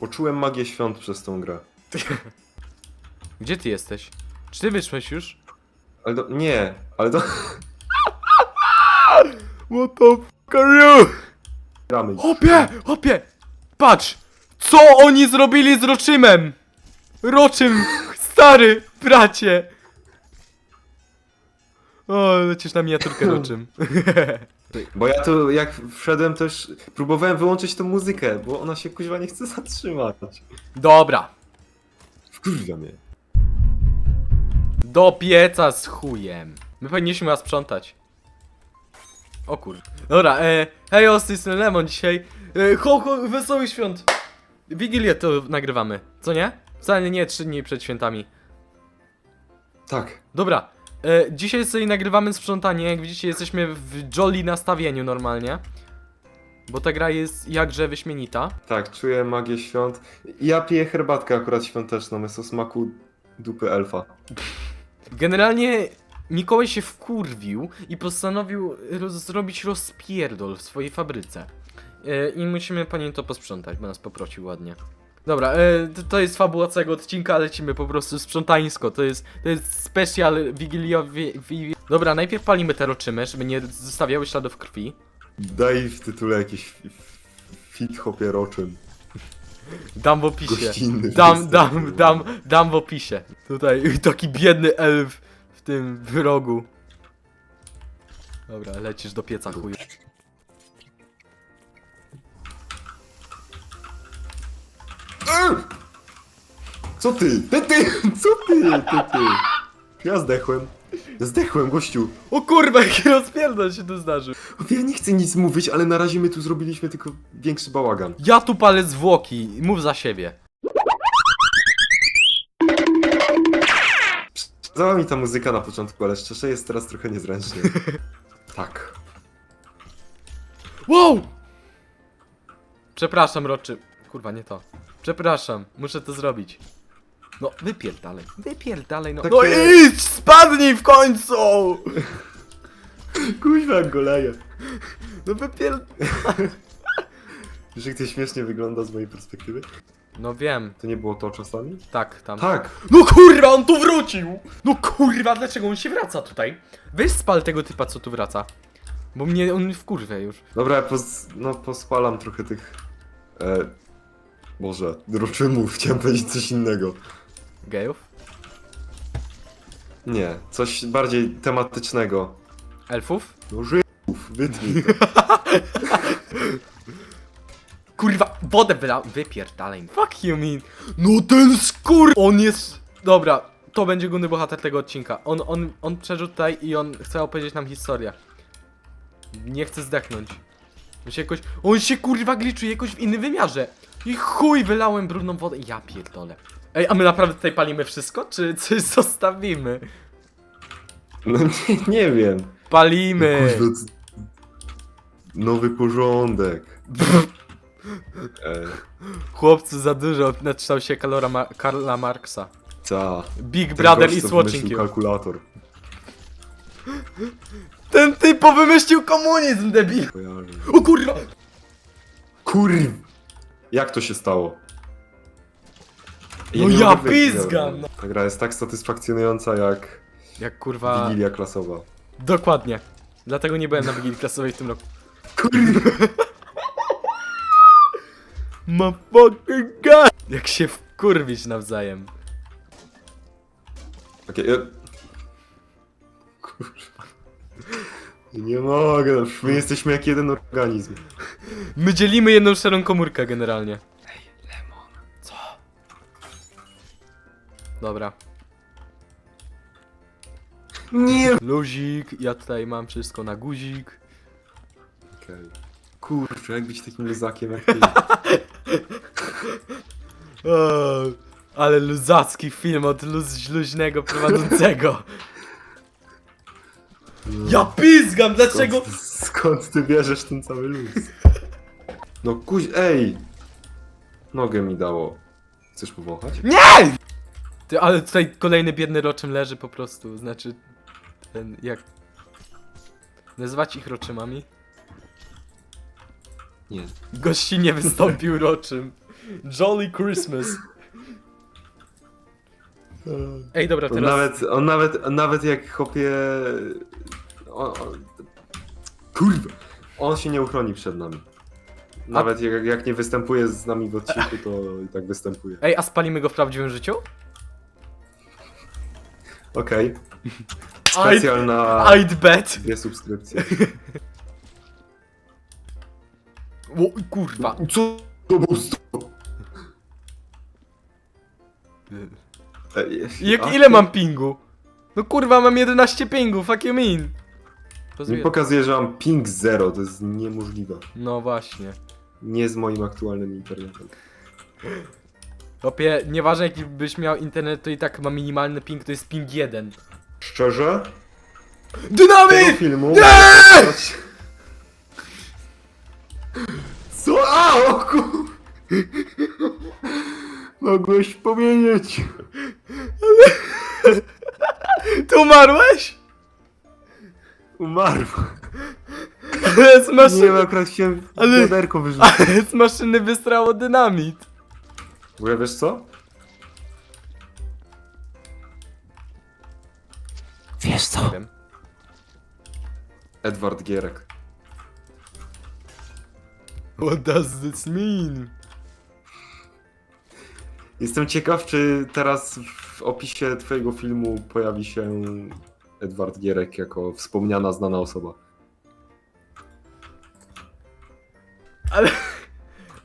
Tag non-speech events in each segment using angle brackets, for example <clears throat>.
Poczułem magię świąt przez tą grę. <laughs> Gdzie ty jesteś? Czy ty wyszłeś już? Ale to, nie, ale to <laughs> What the fuck are you? gramy. Hopie, hopie! Patrz! Co oni zrobili z Roczymem? Roczym, stary, bracie! O, lecisz na miniaturkę <laughs> Roczym. Bo ja tu jak wszedłem też próbowałem wyłączyć tą muzykę, bo ona się kuźwa nie chce zatrzymać. Dobra, Wkurwia mnie. do pieca z chujem. My powinniśmy was sprzątać. O kur... Dobra, e, hej, o, z tej strony Lemon dzisiaj. E, ho, ho, wesołych świąt. Wigilię to nagrywamy, co nie? Wcale nie trzy dni przed świętami. Tak. Dobra, e, dzisiaj sobie nagrywamy sprzątanie. Jak widzicie, jesteśmy w jolly nastawieniu normalnie. Bo ta gra jest jakże wyśmienita. Tak, czuję magię świąt. Ja piję herbatkę akurat świąteczną, jest o smaku dupy elfa. Generalnie Mikołaj się wkurwił i postanowił roz zrobić rozpierdol w swojej fabryce. E, I musimy pani to posprzątać, bo nas poprosił ładnie. Dobra, e, to, to jest fabuła całego odcinka, lecimy po prostu sprzątańsko. To jest, to jest specjal wigiliowy. Wi Dobra, najpierw palimy te roczymy, żeby nie zostawiały śladów krwi. Daj w tytule jakiś fi- fit hopieroczym. Dam w opisie. Gościnny Dam, występ. dam, dam, dam w opisie. Tutaj taki biedny elf w tym wyrogu. Dobra, lecisz do pieca chuju. Co ty? Ty, ty! Co ty? Ty, ty? Ja zdechłem. Zdechłem, gościu. O kurwa, jaki rozpierdol się tu zdarzył. Ja nie chcę nic mówić, ale na razie my tu zrobiliśmy tylko większy bałagan. Ja tu palę zwłoki, mów za siebie. Zała mi ta muzyka na początku, ale szczerze jest teraz trochę niezręcznie. <laughs> Tak. Wow! Przepraszam, Roczy. Kurwa, nie to. Przepraszam, muszę to zrobić. No, wypierdalej, wypierdalej, no. No Takie- idź, spadnij w końcu! Kuźwa jak go leje. No wypierd... Wiesz jak to śmiesznie wygląda z mojej perspektywy? No wiem, To nie było to czasami? tak, tam. Tak. No kurwa, on tu wrócił! No kurwa, dlaczego on się wraca tutaj? Weź spal tego typa, co tu wraca. Bo mnie on wkurwia już. Dobra, ja pos, no, pospalam trochę tych... E, Boże, roczymów, <laughs> chciałem powiedzieć coś innego. Gejów? Nie, coś bardziej tematycznego. Elfów? No Żydów, wytnij to. <laughs> Kurwa, wodę wyla... Wypierdalej. Fuck you mean. No ten skur... On jest... Dobra, to będzie główny bohater tego odcinka. On, on, on przeżył tutaj i on chce opowiedzieć nam historię. Nie chce zdechnąć. On się jakoś... On się kurwa gliczuje jakoś w innym wymiarze. I chuj, wylałem brudną wodę. Ja pierdolę. Ej, a my naprawdę tutaj palimy wszystko? Czy coś zostawimy? No nie, nie wiem. Palimy! Kuźwa, c- Nowy porządek. <laughs> E, Chłopcy za dużo naczytał się Kalora Ma Karla Marksa. ca. Big Ten Brother gość, is co watching wymyślił you. kalkulator. Ten typo wymyślił komunizm, debil! Kojarzę. O kurwa! Kurw! Jak to się stało? No nie ja mogę wyjść, pizgam, no. Ta gra jest tak satysfakcjonująca jak Jak kurwa... Wigilia klasowa. Dokładnie. Dlatego nie byłem na Wigilii Klasowej w tym roku. Kurwa! <laughs> Ma fucking god! Jak się wkurwić nawzajem. Okej, ja... Kurwa. Nie mogę, no, my jesteśmy jak jeden organizm. My dzielimy jedną szarą komórkę generalnie. Dobra. Nie! Luzik, ja tutaj mam wszystko na guzik. Okej. Kurczę, jak być takim luzakiem jak ty. <laughs> Ale luzacki film od luz, luźnego prowadzącego. Ja pizgam, dlaczego? Skąd, skąd ty bierzesz ten cały luz? No kuź, ej! Nogę mi dało. Chcesz powąchać? Nie! Ty, ale tutaj kolejny biedny roczym leży po prostu, znaczy ten, jak... Nazywać ich roczymami? Nie. Gości nie <laughs> wystąpił roczym. Jolly Christmas. Ej, dobra, On teraz... nawet, on nawet, nawet jak chopie... On, on, kurwa! On się nie uchroni przed nami. Nawet jak, jak nie występuje z nami w odcinku, to i tak występuje. Ej, a spalimy go w prawdziwym życiu? Okej. <laughs> Specjalna... I'd bet. Dwie subskrypcje. O, kurwa. Co to było Jak, ile mam pingu? No kurwa, mam 11 pingu, fuck you mean? Mi Rozumiem. pokazuje, że mam ping 0, to jest niemożliwe. No właśnie. Nie z moim aktualnym internetem. Chłopie, nieważne jaki byś miał internet, to i tak ma minimalny ping, to jest ping 1. Szczerze? Dynamit! filmu... Nie! Co? A, o kur... Mogłeś powiedzieć. Ty umarłeś? Umarł. z Nie maszyny, wiem, akurat się Ale- wiaderko wyrzucił. <laughs> z maszyny wystrało dynamit. W ogóle wiesz co? Wiesz co? Nie wiem. Edward Gierek. What does this mean? Jestem ciekaw, czy teraz w opisie twojego filmu pojawi się Edward Gierek jako wspomniana, znana osoba. Ale...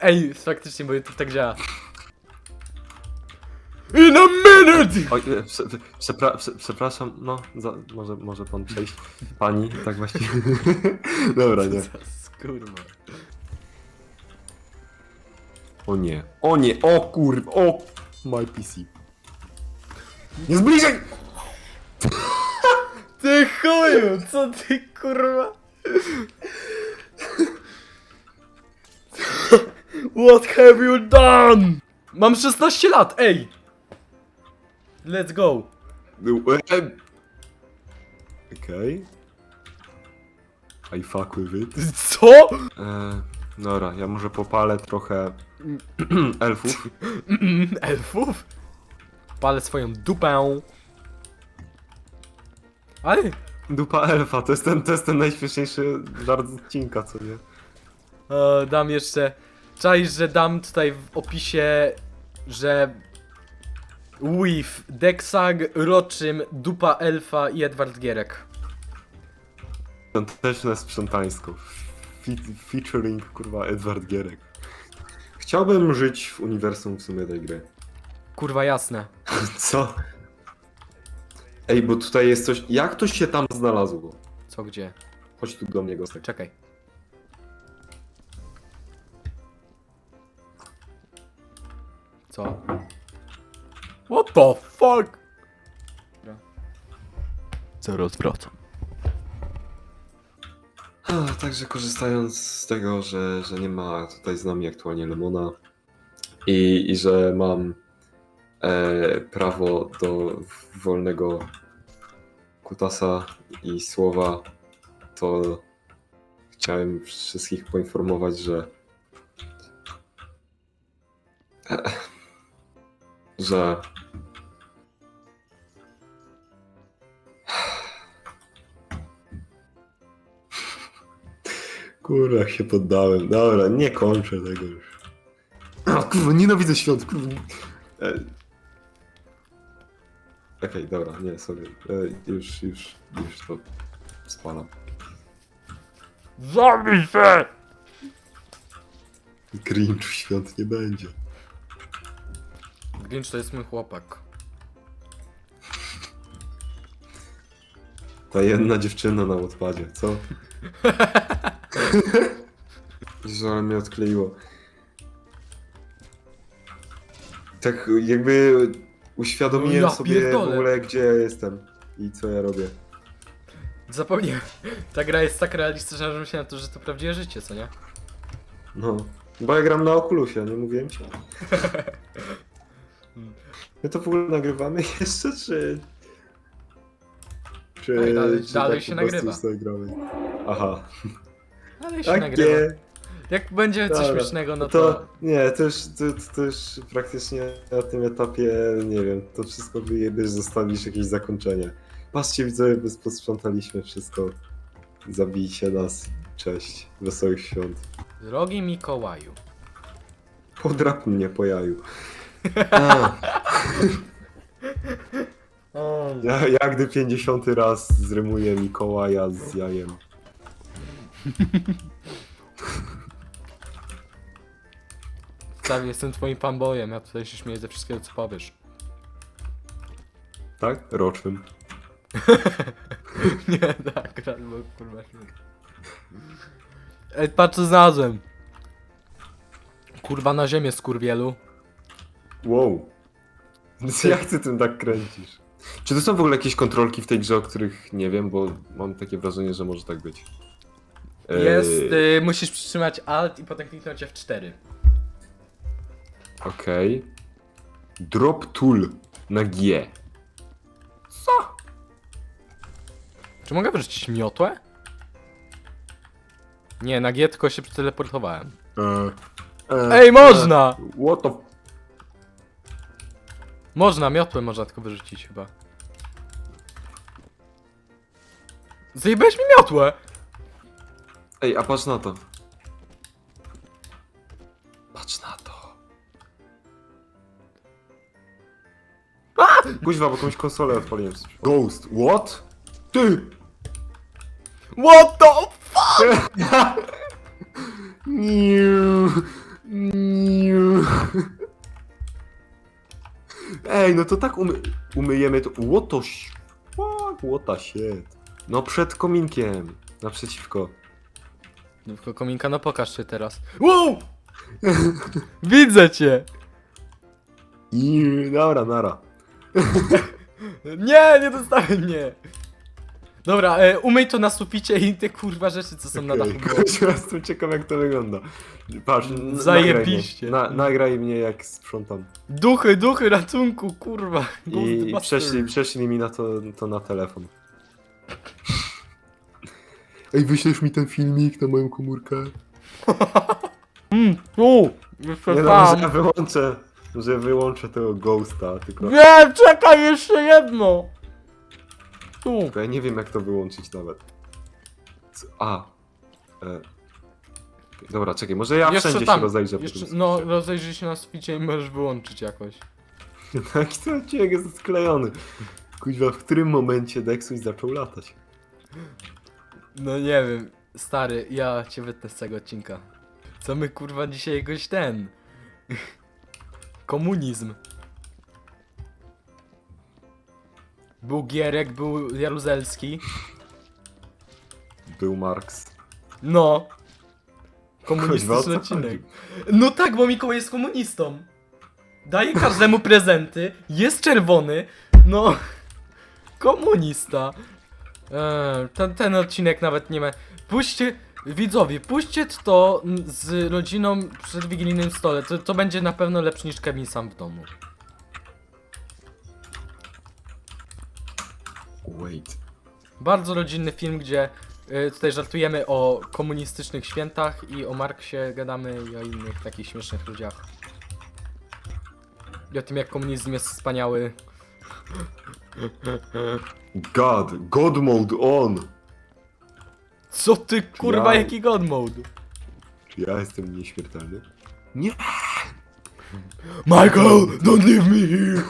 Ej, faktycznie, bo YouTube tak działa. In a minute! Oj, e, prze, przepra, prze, przepraszam, no, za, może, może pan przejść. Pani, tak właściwie. <laughs> Dobra, nie. Kurwa. O nie, o nie, o kurwa, o my PC. Nie zbliżaj! <laughs> Ty chuju, co ty kurwa? <laughs> What have you done? Mam 16 lat, ej! Let's go. Okej. I fuck with it. Co? E, dobra, ja może popalę trochę <clears throat> elfów. <clears throat> Elfów? Palę swoją dupę. Ale... Dupa elfa, to jest ten, to jest ten najśmieszniejszy żart z odcinka, co nie? E, dam jeszcze... Czaisz, że dam tutaj w opisie, że... Weave, Dexag, Roczym, Dupa Elfa i Edward Gierek. Świąteczne sprzątańsko. Fe featuring, kurwa, Edward Gierek. Chciałbym żyć w uniwersum w sumie tej gry. Kurwa jasne. <laughs> Co? Ej, bo tutaj jest coś... Jak to się tam znalazło? Co gdzie? Chodź tu do mnie, Gostek. Czekaj. Co? What the fuck? Zaraz wracam. A, Także korzystając z tego, że, że nie ma tutaj z nami aktualnie Lemona i, i że mam e, prawo do wolnego kutasa i słowa, to chciałem wszystkich poinformować, że że Kurwa, się poddałem. Dobra, nie kończę tego już. A, kurwa, nienawidzę świąt, kurwa. E... Okej, dobra, nie, sobie. E, już, już, już to spalam. Zabij się! Grinch świąt nie będzie. Grinch to jest mój chłopak. Ta jedna dziewczyna na odpadzie, co? <laughs> Jezu, ale mnie odkleiło. Tak jakby uświadomiłem ja sobie w pierdolę. ogóle gdzie ja jestem i co ja robię. Zapomniałem. Ta gra jest tak realistyczna, że myślałem to, że to prawdziwe życie, co nie? No, bo ja gram na Oculusie, nie mówiłem ci? <laughs> My to w ogóle nagrywamy <laughs> jeszcze, czy... Czy, Ej, dalej- czy dalej tak się po prostu nagrywa. sobie gramy? Aha, Ale się tak nagrywa. Jak będzie coś Dobra, śmiesznego, no to... To nie, to już, to, to już praktycznie na tym etapie, nie wiem, to wszystko wyjebiesz, zostawisz jakieś zakończenie. Patrzcie widzowie, bez posprzątaliśmy wszystko. Zabijcie nas. Cześć. Wesołych świąt. Drogi Mikołaju. Podrap mnie po jaju. Ja, ja gdy 50 raz zrymuję Mikołaja z jajem. Tak, jestem twoim fanboyem, ja tutaj się śmieję ze wszystkiego, co powiesz. Tak? Rocznym. <laughs> Nie, tak, raz, bo kurwa śmieję. Ej, patrz co znalazłem. Kurwa na ziemię, skurwielu. Wow. <laughs> <laughs> Jak ty tym tak kręcisz? Czy to są w ogóle jakieś kontrolki w tej grze, o których nie wiem, bo mam takie wrażenie, że może tak być. Jest, Eee, y, musisz przytrzymać Alt i potem kliknąć F4. Okej. Drop tool na G. Co? Czy mogę wyrzucić miotłę? Nie, na G tylko się przeteleportowałem. Eee, eee, Ej, można! eee, What the... Można, miotłę można tylko wyrzucić chyba. Zajebałeś mi miotłę! Ej, a patrz na to. Patrz na to. Kuźwa, bo jakąś konsolę odpaliłem. Ghost, what? Ty! What the fuck? <laughs> Niu, niu. Ej, no to tak umy umyjemy to. What the fuck, what the shit. No przed kominkiem. Naprzeciwko. No tylko kominka, no pokaż się teraz. Wow! <laughs> Widzę cię! Niu, Dobra, nara. <laughs> Nie, nie dostałem mnie! Dobra, e, umyj to na suficie i te kurwa rzeczy, co są na dachu. <laughs> Było. Kurczę, jestem ciekaw jak to wygląda. Patrz, n- Zajebiście. Nagraj mnie, na, nagraj mnie jak sprzątam. Duchy, duchy, ratunku, kurwa. I Ghostbusters. prześlij, prześlij mi na to, to na telefon. Ej, wyślesz mi ten filmik na moją komórkę? <laughs> Mm, tu! Jeszcze Nie no, tam. że ja wyłączę, że wyłączę tego ghosta, tylko, Nie, czekaj, jeszcze jedno! Tu. tylko ja nie wiem jak to wyłączyć nawet. Co? A. E. Dobra, czekaj, może ja Jeszcze wszędzie tam. się rozejrzę. po Jeszcze, tym no, suficie. rozejrzyj się na suficie i możesz wyłączyć jakoś. Jaki ten odcinek jest sklejony. Kuźwa, w którym momencie Dexus zaczął latać? No nie wiem, stary, ja cię wytnę z tego odcinka. Co my kurwa dzisiaj jakoś ten... <laughs> Komunizm. Był Gierek, był Jaruzelski. Był Marx. No. Kuźwa, o Komunistyczny co odcinek. No tak, bo Mikołaj jest komunistą. Daje każdemu prezenty, jest czerwony, no... Komunista. Eee, ten, ten odcinek nawet nie ma... Puśćcie, widzowie, puśćcie to z rodziną przy wigilijnym stole, to, to będzie na pewno lepsze niż Kevin sam w domu. Wait. Bardzo rodzinny film, gdzie y, tutaj żartujemy o komunistycznych świętach i o Marksie gadamy i o innych takich śmiesznych ludziach. I o tym jak komunizm jest wspaniały. God, God mode on! Co ty kurwa Ja- jaki god mode? Czy ja jestem nieśmiertelny? Nie! Michael, don't leave me here!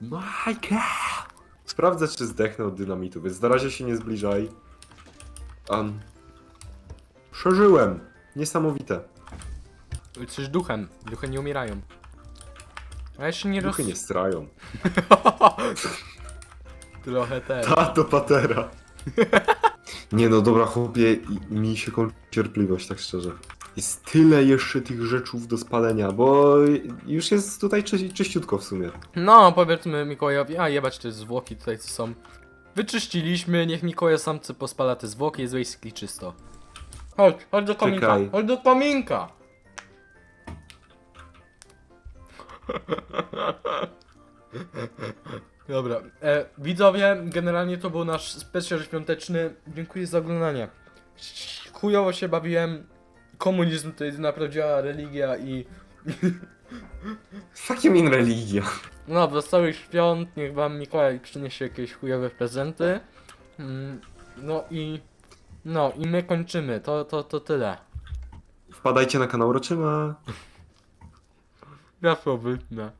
Michael! Sprawdzę, czy zdechnę od dynamitu, więc na razie się nie zbliżaj. Um, przeżyłem! Niesamowite. Jesteś duchem, duchy nie umierają. A jeszcze nie roz... Duchy nie strają. <laughs> Trochę też. Tato patera. <laughs> Nie no, dobra chłopie, i- mi się kończy cierpliwość, tak szczerze. Jest tyle jeszcze tych rzeczów do spalenia, bo już jest tutaj czy, czyściutko w sumie. No, powiedzmy Mikołajowi, a jebać te zwłoki tutaj co są. Wyczyściliśmy, niech Mikołaj sam co pospala te zwłoki, jest basically czysto. Chodź, chodź do kominka, Czekaj. chodź do kominka! <laughs> Dobra, e, widzowie, generalnie to był nasz specjal świąteczny. Dziękuję za oglądanie. chujowo się bawiłem. Komunizm to jest prawdziwa religia i <laughs> Fuck you mean religia. no, wesołych świąt, niech wam Mikołaj przyniesie jakieś chujowe prezenty. Mm, No i no i my kończymy, to, to, to tyle. Wpadajcie na kanał Roczyma. Ja to wytnę.